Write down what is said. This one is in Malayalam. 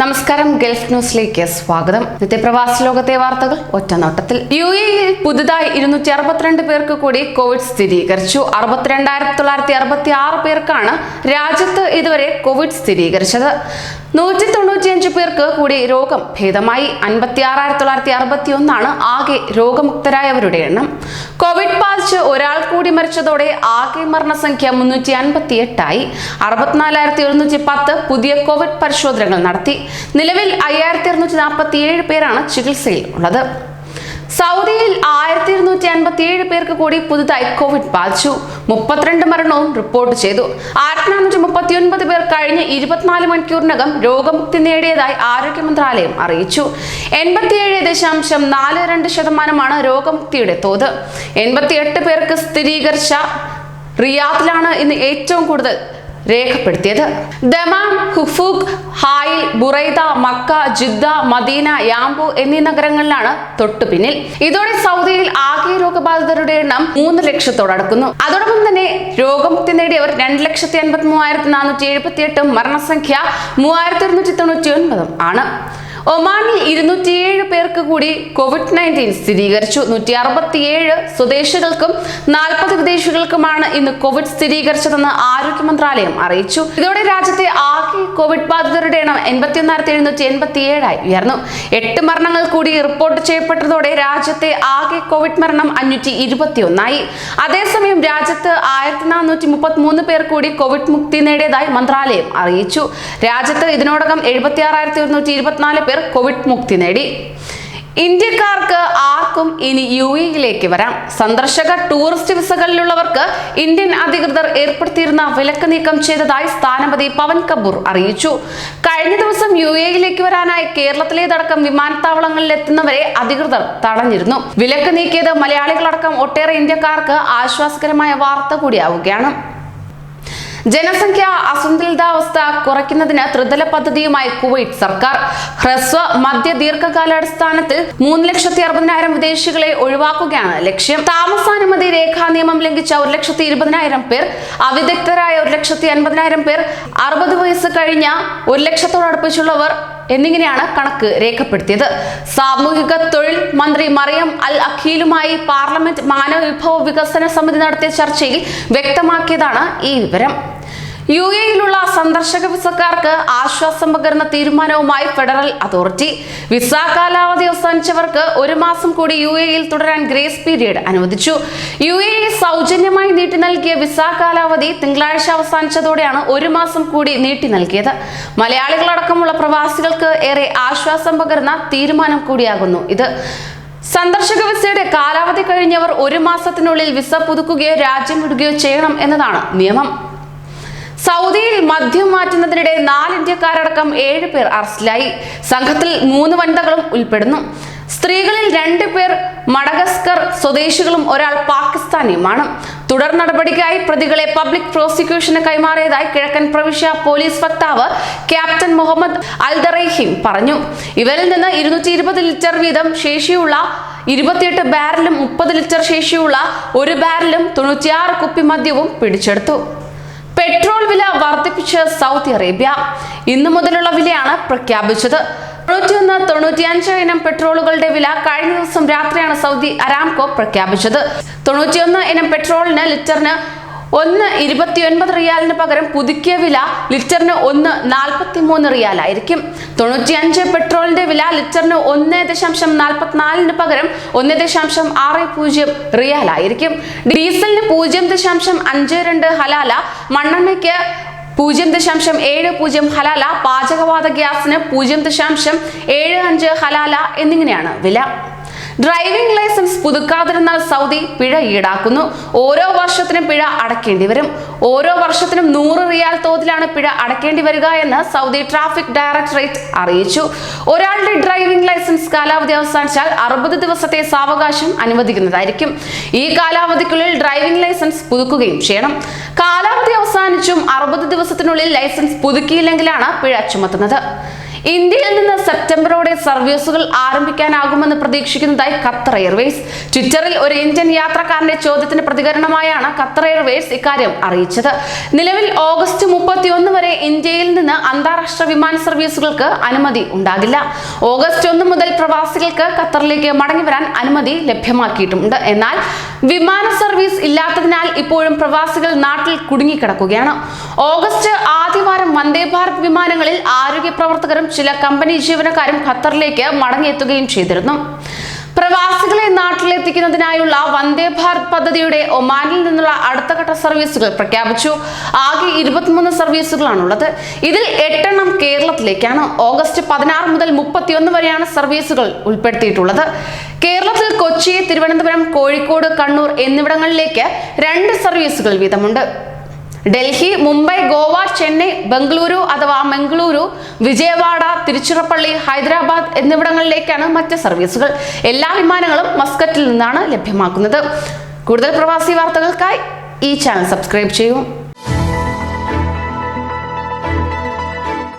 നമസ്കാരം ഗൾഫ് ന്യൂസിലേക്ക് സ്വാഗതം. ഇന്നത്തെ പ്രവാസി ലോകത്തെ വാർത്തകൾ ഒറ്റനോട്ടത്തിൽ. യു എയിൽ പുതുതായി ഇരുന്നൂറ്റി അറുപത്തിരണ്ട് പേർക്ക് കൂടി കോവിഡ് സ്ഥിരീകരിച്ചു. അറുപത്തിരണ്ടായിരത്തി തൊള്ളായിരത്തി അറുപത്തി ആറ് പേർക്കാണ് രാജ്യത്ത് ഇതുവരെ കോവിഡ് സ്ഥിരീകരിച്ചത്. നൂറ്റി തൊണ്ണൂറ്റിയഞ്ച് പേർക്ക് കൂടി രോഗം ഭേദമായി. അൻപത്തി ആറായിരത്തി തൊള്ളായിരത്തി അറുപത്തി ഒന്നാണ് ആകെ രോഗമുക്തരായവരുടെ എണ്ണം. കോവിഡ് ബാധിച്ച് ഒരാൾ കൂടി മരിച്ചതോടെ ആകെ മരണസംഖ്യ മുന്നൂറ്റി അൻപത്തി എട്ടായി അറുപത്തിനാലായിരത്തി എഴുന്നൂറ്റി പത്ത് പുതിയ കോവിഡ് പരിശോധനകൾ നടത്തി. നിലവിൽ അയ്യായിരത്തി അറുന്നൂറ്റി നാൽപ്പത്തി ഏഴ് പേരാണ് ചികിത്സയിൽ ഉള്ളത് സൗദിയിൽ ആയിരത്തി ഇരുന്നൂറ്റി അൻപത്തി ഏഴ് പേർക്ക് കൂടി പുതുതായി കോവിഡ് ബാധിച്ചു. മുപ്പത്തിരണ്ട് മരണവും റിപ്പോർട്ട് ചെയ്തു. ആയിരത്തി നാനൂറ്റി മുപ്പത്തി ഒൻപത് പേർ കഴിഞ്ഞ ഇരുപത്തിനാല് മണിക്കൂറിനകം രോഗമുക്തി നേടിയതായി ആരോഗ്യ മന്ത്രാലയം അറിയിച്ചു. എൺപത്തിയേഴ് ദശാംശം നാല് രണ്ട് ശതമാനമാണ് രോഗമുക്തിയുടെ തോത്. എൺപത്തിയെട്ട് പേർക്ക് സ്ഥിരീകരിച്ച റിയാദിലാണ് ഇന്ന് ഏറ്റവും കൂടുതൽ രേഖപ്പെടുത്തിയത്. Dammam Hofuf Hail Buraidah Mecca Jeddah Medina Yanbu എന്നീ നഗരങ്ങളിലാണ് തൊട്ടു പിന്നിൽ. ഇതോടെ സൗദിയിൽ ആകെ രോഗബാധിതരുടെ എണ്ണം മൂന്ന് ലക്ഷത്തോടടുക്കുന്നു. അതോടൊപ്പം തന്നെ രോഗമുക്തി നേടിയവർ രണ്ട് ലക്ഷത്തി അൻപത്തി മൂവായിരത്തി നാനൂറ്റി എഴുപത്തി എട്ടും മരണസംഖ്യ മൂവായിരത്തി ഇരുന്നൂറ്റി തൊണ്ണൂറ്റി ഒൻപതും ആണ്. ഒമാനിൽ ഇരുന്നൂറ്റിയേഴ് പേർക്ക് കൂടി കോവിഡ് നയന്റീൻ സ്ഥിരീകരിച്ചു. നൂറ്റി അറുപത്തിയേഴ് സ്വദേശികൾക്കും നാൽപ്പത് വിദേശികൾക്കുമാണ് ഇന്ന് കോവിഡ് സ്ഥിരീകരിച്ചതെന്ന് ആരോഗ്യ മന്ത്രാലയം അറിയിച്ചു. ഇതോടെ രാജ്യത്തെ ആകെ കോവിഡ് ബാധിതരുടെ എണ്ണം എൺപത്തിയൊന്നായിരത്തി എഴുന്നൂറ്റി എൺപത്തി ഏഴായി ഉയർന്നു. എട്ട് മരണങ്ങൾ കൂടി റിപ്പോർട്ട് ചെയ്യപ്പെട്ടതോടെ രാജ്യത്തെ ആകെ കോവിഡ് മരണം അഞ്ഞൂറ്റി ഇരുപത്തിയൊന്നായി അതേസമയം രാജ്യത്ത് ആയിരത്തി നാനൂറ്റി മുപ്പത്തി മൂന്ന് പേർ കൂടി കോവിഡ് മുക്തി നേടിയതായി മന്ത്രാലയം അറിയിച്ചു. രാജ്യത്ത് ഇതിനോടകം എഴുപത്തി ആറായിരത്തി ഒരുന്നൂറ്റി ഇരുപത്തിനാല് പേർ കോവിഡ് മുക്തി നേടി. ഇന്ത്യക്കാർക്ക് ആർക്കും ഇനി യു എയിലേക്ക് വരാം. സന്ദർശക ടൂറിസ്റ്റ് വിസകളിലുള്ളവർക്ക് ഇന്ത്യൻ അധികൃതർ ഏർപ്പെടുത്തിയിരുന്ന വിലക്ക് നീക്കം ചെയ്തതായി സ്ഥാനപതി പവൻ കപൂർ അറിയിച്ചു. കഴിഞ്ഞ ദിവസം യു എയിലേക്ക് വരാനായി കേരളത്തിലേതടക്കം വിമാനത്താവളങ്ങളിൽ എത്തുന്നവരെ അധികൃതർ തടഞ്ഞിരുന്നു. വിലക്ക് നീക്കിയത് മലയാളികളടക്കം ഒട്ടേറെ ഇന്ത്യക്കാർക്ക് ആശ്വാസകരമായ വാർത്ത കൂടിയാവുകയാണ്. ജനസംഖ്യ അസന്തുലിതാവസ്ഥ കുറയ്ക്കുന്നതിന് ത്രിതല പദ്ധതിയുമായി കുവൈറ്റ് സർക്കാർ. ഹ്രസ്വ മധ്യ ദീർഘകാലാടിസ്ഥാനത്തിൽ മൂന്ന് ലക്ഷത്തി അറുപതിനായിരം വിദേശികളെ ഒഴിവാക്കുകയാണ് ലക്ഷ്യം. താമസാനുമതി രേഖാ നിയമം ലംഘിച്ച ഒരു ലക്ഷത്തി ഇരുപതിനായിരം പേർ അവിദഗ്ധരായ ഒരു ലക്ഷത്തി അൻപതിനായിരം പേർ അറുപത് വയസ്സ് കഴിഞ്ഞ ഒരു ലക്ഷത്തോടടുപ്പിച്ചുള്ളവർ എന്നിങ്ങനെയാണ് കണക്ക് രേഖപ്പെടുത്തിയത്. സാമൂഹിക തൊഴിൽ മന്ത്രി മറിയം അൽ അഖീലുമായി പാർലമെന്റ് മാനവ വിഭവ വികസന സമിതി നടത്തിയ ചർച്ചയിൽ വ്യക്തമാക്കിയതാണ് ഈ വിവരം. യു എയിലുള്ള സന്ദർശക വിസക്കാർക്ക് ആശ്വാസം പകർന്ന തീരുമാനവുമായി ഫെഡറൽ അതോറിറ്റി. വിസ കാലാവധി അവസാനിച്ചവർക്ക് ഒരു മാസം കൂടി യു എയിൽ തുടരാൻ ഗ്രേസ് പീരീഡ് അനുവദിച്ചു. യു എ സൗജന്യമായി നീട്ടി നൽകിയ വിസ കാലാവധി തിങ്കളാഴ്ച അവസാനിച്ചതോടെയാണ് ഒരു മാസം കൂടി നീട്ടി നൽകിയത്. മലയാളികളടക്കമുള്ള പ്രവാസികൾക്ക് ഏറെ ആശ്വാസം പകർന്ന തീരുമാനം കൂടിയാകുന്നു ഇത്. സന്ദർശക വിസയുടെ കാലാവധി കഴിഞ്ഞവർ ഒരു മാസത്തിനുള്ളിൽ വിസ പുതുക്കുകയോ രാജ്യം വിടുകയോ ചെയ്യണം എന്നതാണ് നിയമം. സൗദിയിൽ മദ്യം മാറ്റുന്നതിനിടെ നാല് ഇന്ത്യക്കാരടക്കം ഏഴ് പേർ അറസ്റ്റിലായി. സംഘത്തിൽ മൂന്ന് വനിതകളും ഉൾപ്പെടുന്നു. സ്ത്രീകളിൽ രണ്ട് പേർ മഡഗസ്കർ സ്വദേശികളും ഒരാൾ പാകിസ്ഥാനിയുമാണ്. തുടർ നടപടിക്കായി പ്രതികളെ പബ്ലിക് പ്രോസിക്യൂഷന് കൈമാറിയതായി കിഴക്കൻ പ്രവിശ്യ പോലീസ് വക്താവ് ക്യാപ്റ്റൻ മുഹമ്മദ് അൽദറൈഹിം പറഞ്ഞു. ഇവരിൽ നിന്ന് ഇരുന്നൂറ്റി ഇരുപത് ലിറ്റർ വീതം ശേഷിയുള്ള ഇരുപത്തിയെട്ട് ബാരലും മുപ്പത് ലിറ്റർ ശേഷിയുള്ള ഒരു ബാരലും തൊണ്ണൂറ്റിയാറ് കുപ്പി മദ്യവും പിടിച്ചെടുത്തു. പെട്രോൾ വില വർദ്ധിപ്പിച്ച് സൗദി അറേബ്യ. ഇന്നു മുതലുള്ള വിലയാണ് പ്രഖ്യാപിച്ചത്. തൊണ്ണൂറ്റിയൊന്ന് തൊണ്ണൂറ്റിയഞ്ച് ഇനം പെട്രോളുകളുടെ വില കഴിഞ്ഞ ദിവസം രാത്രിയാണ് സൗദി അരാംകോ പ്രഖ്യാപിച്ചത്. തൊണ്ണൂറ്റിയൊന്ന് ഇനം പെട്രോളിന് ലിറ്ററിന് ഒന്ന് ഇരുപത്തിയൊൻപത് റിയാലിന് പകരം പുതുക്കിയ വില ലിറ്ററിന് ഒന്ന് നാൽപ്പത്തി മൂന്ന് റിയാലായിരിക്കും. തൊണ്ണൂറ്റിയഞ്ച് പെട്രോളിന്റെ വില ലിറ്ററിന് ഒന്ന് ദശാംശം നാൽപ്പത്തിനാലിന് പകരം ഒന്ന് ദശാംശം ആറ് പൂജ്യം റിയാലായിരിക്കും. ഡീസലിന് പൂജ്യം ദശാംശം അഞ്ച് രണ്ട് ഹലാല മണ്ണെണ്ണയ്ക്ക് പൂജ്യം ദശാംശം ഏഴ് പൂജ്യം ഹലാല പാചകവാത ഗ്യാസിന് പൂജ്യം ദശാംശം ഏഴ് അഞ്ച് ഹലാല എന്നിങ്ങനെയാണ് വില. ഡ്രൈവിംഗ് ലൈസൻസ് പുതുക്കാതിരുന്നാൽ സൗദി പിഴ ഈടാക്കുന്നു. ഓരോ വർഷത്തിനും പിഴ അടക്കേണ്ടി വരും. ഓരോ വർഷത്തിനും നൂറ് റിയാൽ തോതിലാണ് പിഴ അടക്കേണ്ടി വരിക എന്ന് സൗദി ട്രാഫിക് ഡയറക്ടറേറ്റ് അറിയിച്ചു. ഒരാളുടെ ഡ്രൈവിംഗ് ലൈസൻസ് കാലാവധി അവസാനിച്ചാൽ അറുപത് ദിവസത്തെ സാവകാശം അനുവദിക്കുന്നതായിരിക്കും. ഈ കാലാവധിക്കുള്ളിൽ ഡ്രൈവിംഗ് ലൈസൻസ് പുതുക്കുകയും ചെയ്യണം. കാലാവധി അവസാനിച്ചും അറുപത് ദിവസത്തിനുള്ളിൽ ലൈസൻസ് പുതുക്കിയില്ലെങ്കിലാണ് പിഴ ചുമത്തുന്നത്. ഇന്ത്യയിൽ നിന്ന് സെപ്റ്റംബറോടെ സർവീസുകൾ ആരംഭിക്കാനാകുമെന്ന് പ്രതീക്ഷിക്കുന്നതായി ഖത്തർ എയർവേസ് ട്വിറ്ററിൽ ഒരു ഇന്ത്യൻ യാത്രക്കാരന്റെ ചോദ്യത്തിന് പ്രതികരണമായാണ് ഖത്തർ എയർവേസ് ഇക്കാര്യം അറിയിച്ചത്. നിലവിൽ ഓഗസ്റ്റ് മുപ്പത്തിയൊന്ന് വരെ ഇന്ത്യയിൽ നിന്ന് അന്താരാഷ്ട്ര വിമാന സർവീസുകൾക്ക് അനുമതി ഉണ്ടാകില്ല. ഓഗസ്റ്റ് ഒന്ന് മുതൽ പ്രവാസികൾക്ക് ഖത്തറിലേക്ക് മടങ്ങി വരാൻ അനുമതി ലഭ്യമാക്കിയിട്ടുണ്ട്. എന്നാൽ വിമാന സർവീസ് ഇല്ലാത്തതിനാൽ ഇപ്പോഴും പ്രവാസികൾ നാട്ടിൽ കുടുങ്ങിക്കിടക്കുകയാണ്. ഓഗസ്റ്റ് ആദ്യവാരം വന്ദേ ഭാരത് വിമാനങ്ങളിൽ ആരോഗ്യ പ്രവർത്തകരും ചില കമ്പനി ജീവനക്കാരും ഖത്തറിലേക്ക് മടങ്ങിയെത്തുകയും ചെയ്തിരുന്നു. പ്രവാസികളെ നാട്ടിലെത്തിക്കുന്നതിനായുള്ള വന്ദേ ഭാരത് പദ്ധതിയുടെ ഒമാനിൽ നിന്നുള്ള അടുത്ത ഘട്ട സർവീസുകൾ പ്രഖ്യാപിച്ചു. ആകെ ഇരുപത്തിമൂന്ന് സർവീസുകളാണുള്ളത്. ഇതിൽ എട്ടെണ്ണം കേരളത്തിലേക്കാണ്. ഓഗസ്റ്റ് പതിനാറ് മുതൽ മുപ്പത്തിയൊന്ന് വരെയാണ് സർവീസുകൾ ഉൾപ്പെടുത്തിയിട്ടുള്ളത്. കേരളത്തിൽ കൊച്ചി തിരുവനന്തപുരം കോഴിക്കോട് കണ്ണൂർ എന്നിവിടങ്ങളിലേക്ക് രണ്ട് സർവീസുകൾ വീതമുണ്ട്. ഡൽഹി മുംബൈ ഗോവ ചെന്നൈ ബംഗളൂരു അഥവാ മംഗളൂരു വിജയവാഡ തിരുച്ചിറപ്പള്ളി ഹൈദരാബാദ് എന്നിവിടങ്ങളിലേക്കാണ് മറ്റ് സർവീസുകൾ. എല്ലാ വിമാനങ്ങളും മസ്കറ്റിൽ നിന്നാണ് ലഭ്യമാക്കുന്നത്. കൂടുതൽ പ്രവാസി വാർത്തകൾക്കായി ഈ ചാനൽ സബ്സ്ക്രൈബ് ചെയ്യൂ.